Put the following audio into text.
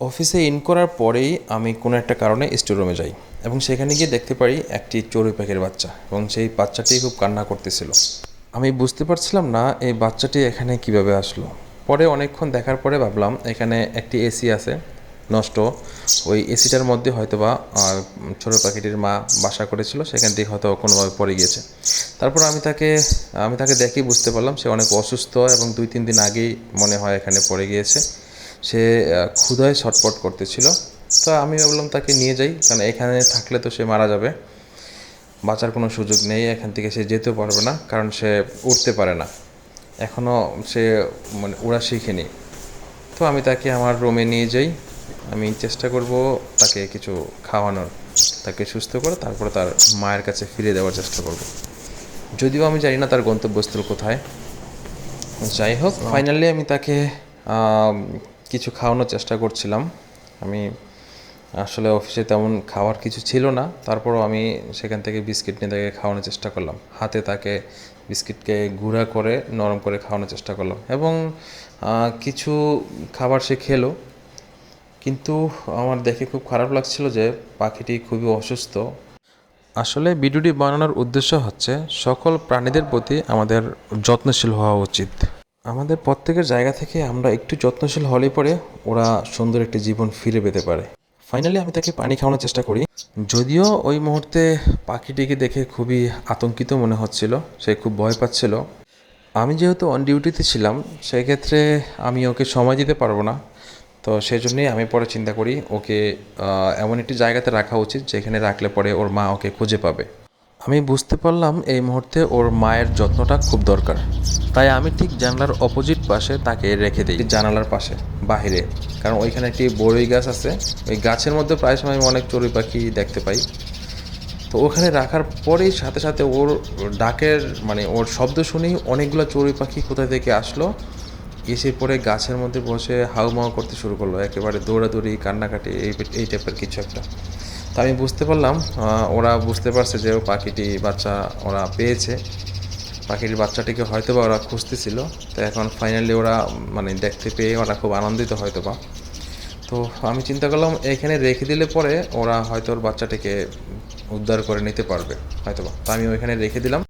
অফিসে ইন করার পরেই আমি কোনো একটা কারণে স্টোর রুমে যাই এবং সেখানে গিয়ে দেখতে পারি একটি চড়ুই পাখির বাচ্চা এবং সেই বাচ্চাটি খুব কান্না করতেছিল। আমি বুঝতে পারছিলাম না এই বাচ্চাটি এখানে কীভাবে আসলো। পরে অনেকক্ষণ দেখার পরে ভাবলাম এখানে একটি এসি আছে, নষ্ট। ওই এসিটার মধ্যে হয়তোবা, আর ছোটো পাখিটির মা বাসা করেছিল, সেখান থেকে হয়তো কোনোভাবে পড়ে গিয়েছে। তারপর আমি তাকে আমি তাকে দেখেই বুঝতে পারলাম সে অনেক অসুস্থ এবং দুই, তিন দিন আগেই মনে হয় এখানে পড়ে গিয়েছে। সে ক্ষুধায় ছটপট করতেছিল। তো আমি ভাবলাম তাকে নিয়ে যাই কারণ এখানে থাকলে তো সে মারা যাবে। বাঁচার কোনো সুযোগ নেই এখান থেকে সে যেতেও পারবে না কারণ সে উঠতে পারে না। এখনও সে মানে উড়া শিখেনি। তো আমি তাকে আমার রুমে নিয়ে যাই। আমি চেষ্টা করব তাকে কিছু খাওয়ানোর। তাকে সুস্থ করে তারপরে তার মায়ের কাছে ফিরে দেওয়ার চেষ্টা করব। যদিও আমি জানি না তার গন্তব্যস্থল কোথায়। যাই হোক ফাইনালি আমি তাকে কিছু খাওয়ানোর চেষ্টা করছিলাম। আমি আসলে অফিসে তেমন খাওয়ার কিছু ছিল না। তারপরও আমি সেখান থেকে বিস্কিট নিয়ে তাকে খাওয়ানোর চেষ্টা করলাম। হাতে তাকে বিস্কিটকে গুঁড়া করে, নরম করে খাওয়ানোর চেষ্টা করলাম এবং কিছু খাবার সে খেলো। কিন্তু আমার দেখে খুব খারাপ লাগছিল যে পাখিটি খুবই অসুস্থ। আসলে ভিডিওটি বানানোর উদ্দেশ্য হচ্ছে, সকল প্রাণীদের প্রতি আমাদের যত্নশীল হওয়া উচিত। আমাদের প্রত্যেকের জায়গা থেকে আমরা একটু যত্নশীল হলে পরে ওরা সুন্দর একটি জীবন ফিরে পেতে পারে। ফাইনালি আমি তাকে পানি খাওয়ানোর চেষ্টা করি। যদিও ওই মুহূর্তে পাখিটিকে দেখে খুবই আতঙ্কিত মনে হচ্ছিল, সে খুব ভয় পাচ্ছিল। আমি যেহেতু অন ডিউটিতে ছিলাম, সেক্ষেত্রে আমি ওকে সময় দিতে পারব না। তো সেই জন্যই আমি পরে চিন্তা করি, ওকে এমন একটি জায়গাতে রাখা উচিত, যেখানে রাখলে পরে ওর মা ওকে খুঁজে পাবে। আমি বুঝতে পারলাম এই মুহূর্তে ওর মায়ের যত্নটা খুব দরকার। তাই আমি ঠিক জানালার অপোজিট পাশে তাকে রেখে দিই, জানালার পাশে, বাহিরে। কারণ ওইখানে একটি বড়ই গাছ আছে। ওই গাছের মধ্যে প্রায় সময় আমি অনেক চড়ুই পাখি দেখতে পাই। তো ওখানে রাখার পরেই সাথে সাথে ওর ডাকের মানে ওর শব্দ শুনেই অনেকগুলো চড়ুই পাখি কোথা থেকে আসলো, এসে পরে গাছের মধ্যে বসে হাউমাউ করতে শুরু করল। একেবারে দৌড়াদৌড়ি, কান্নাকাটি, এই এই টাইপের কিছু একটা। তো আমি বুঝতে পারলাম। ওরা বুঝতে পারছে যে পাখিটি বাচ্চা ওরা পেয়েছে। পাখির বাচ্চাটিকে হয়তো বা ওরা খুঁজতেছিল। তো এখন ফাইনালি ওরা মানে দেখতে পেয়ে ওরা খুব আনন্দিত হয়তো বা তো আমি চিন্তা করলাম, এখানে রেখে দিলে পরে ওরা হয়তো ওর বাচ্চাটিকে উদ্ধার করে নিতে পারবে হয়তো বা তা আমি ওইখানে রেখে দিলাম।